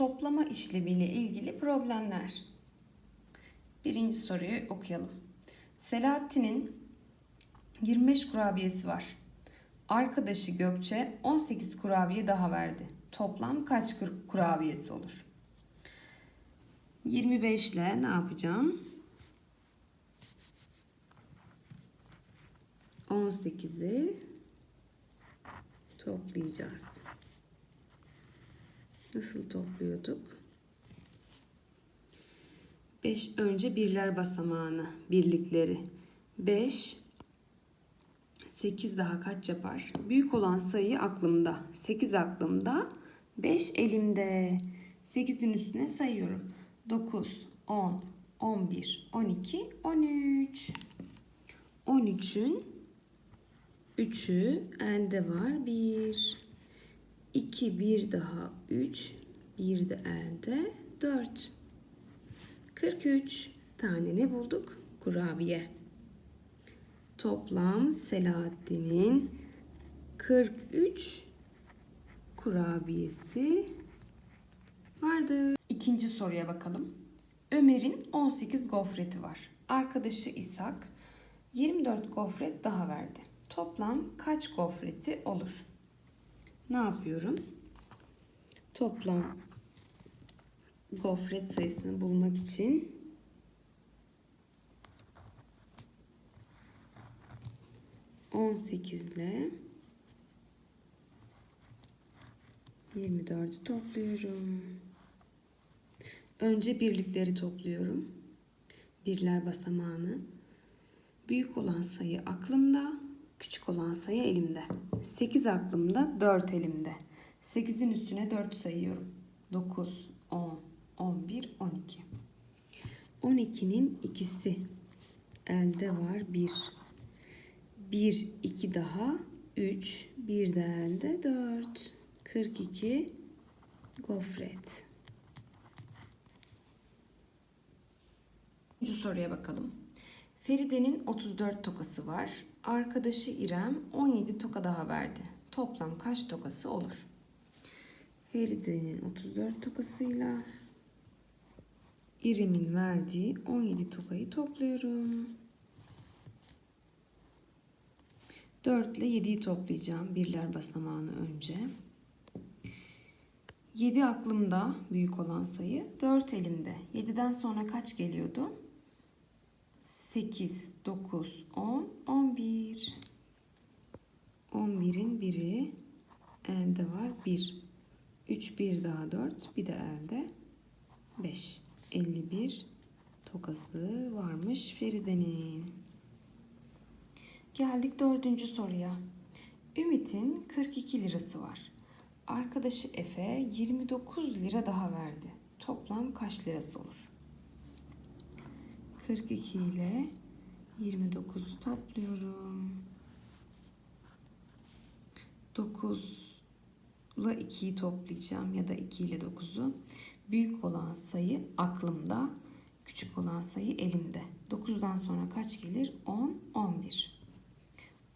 Toplama işlemiyle ilgili problemler. Birinci soruyu okuyalım. Selahattin'in 25 kurabiyesi var. Arkadaşı Gökçe 18 kurabiye daha verdi. Toplam kaç kur- kurabiyesi olur? 25 ile ne yapacağım? 18'i toplayacağız. Nasıl topluyorduk? 5 önce birler basamağını, birlikleri. 5 8 daha kaç yapar? Büyük olan sayı aklımda. 8 aklımda. 5 elimde. 8'in üstüne sayıyorum. 9, 10, 11, 12, 13. 13'ün 3'ü elde var. 1. 2, 1 daha 3. 1 de elde 4. 43 tane ne bulduk? Kurabiye. Toplam Selahattin'in 43 kurabiyesi vardı. İkinci soruya bakalım. Ömer'in 18 gofreti var. Arkadaşı İshak 24 gofret daha verdi. Toplam kaç gofreti olur? Ne yapıyorum? Toplam gofret sayısını bulmak için on sekizle yirmi dördü topluyorum. Önce birlikleri topluyorum. Birler basamağını. Büyük olan sayı aklımda, küçük olan sayı elimde. 8 aklımda, 4 elimde. 8'in üstüne 4 sayıyorum. 9, 10, 11, 12. 12'nin ikisi elde var 1. 1, 2 daha 3, 1 de elde 4. 42 gofret. Üçüncü soruya bakalım. Feride'nin 34 tokası var. Arkadaşı İrem 17 toka daha verdi. Toplam kaç tokası olur? Feride'nin 34 tokasıyla İrem'in verdiği 17 tokayı topluyorum. 4 ile 7'yi toplayacağım. Birler basamağını önce. 7 aklımda büyük olan sayı. 4 elimde. 7'den sonra kaç geliyordu? 8, 9, 10, 11. 11'in biri elde var 1. 3, 1 daha 4. Bir de elde 5. 51 tokası varmış Feride'nin. Geldik dördüncü soruya. Ümit'in 42 lirası var. Arkadaşı Efe 29 lira daha verdi. Toplam kaç lirası olur? 42 ile 29'u topluyorum. 9 ile 2'yi toplayacağım ya da 2 ile 9'u. Büyük olan sayı aklımda, küçük olan sayı elimde. 9'dan sonra kaç gelir? 10, 11.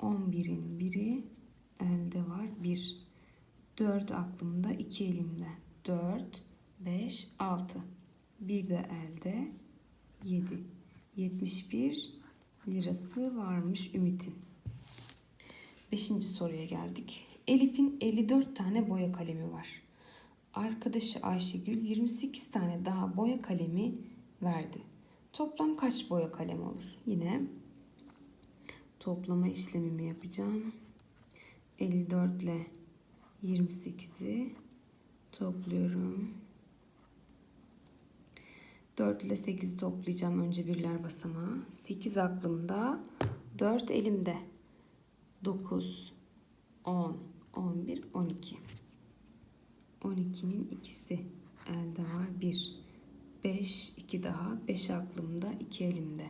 11'in biri elde var 1. 4 aklımda, 2 elimde. 4, 5, 6. Bir de elde 7. 71 lirası varmış Ümit'in. Beşinci soruya geldik. Elif'in 54 tane boya kalemi var. Arkadaşı Ayşegül 28 tane daha boya kalemi verdi. Toplam kaç boya kalemi olur? Yine toplama işlemimi yapacağım. 54 ile 28'i topluyorum. 4 ile 8'i toplayacağım önce birler basamağı. 8 aklımda, 4 elimde. 9, 10, 11, 12. 12'nin ikisi elde var 1. 5, 2 daha. 5 aklımda, 2 elimde.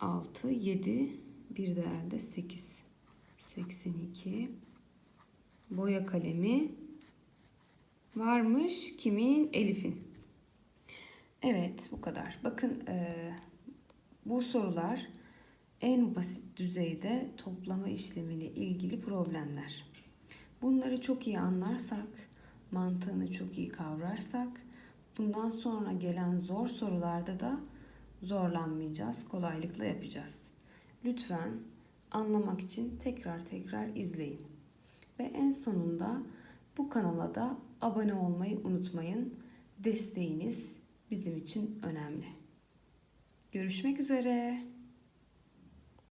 6, 7, 1 de elde 8. 82. Boya kalemi varmış. Kimin? Elif'in. Evet bu kadar. Bakın e, bu sorular en basit düzeyde toplama işlemiyle ilgili problemler. Bunları çok iyi anlarsak mantığını çok iyi kavrarsak bundan sonra gelen zor sorularda da zorlanmayacağız, kolaylıkla yapacağız. Lütfen anlamak için tekrar tekrar izleyin. Ve en sonunda bu kanala da abone olmayı unutmayın. Desteğiniz bizim için önemli. Görüşmek üzere.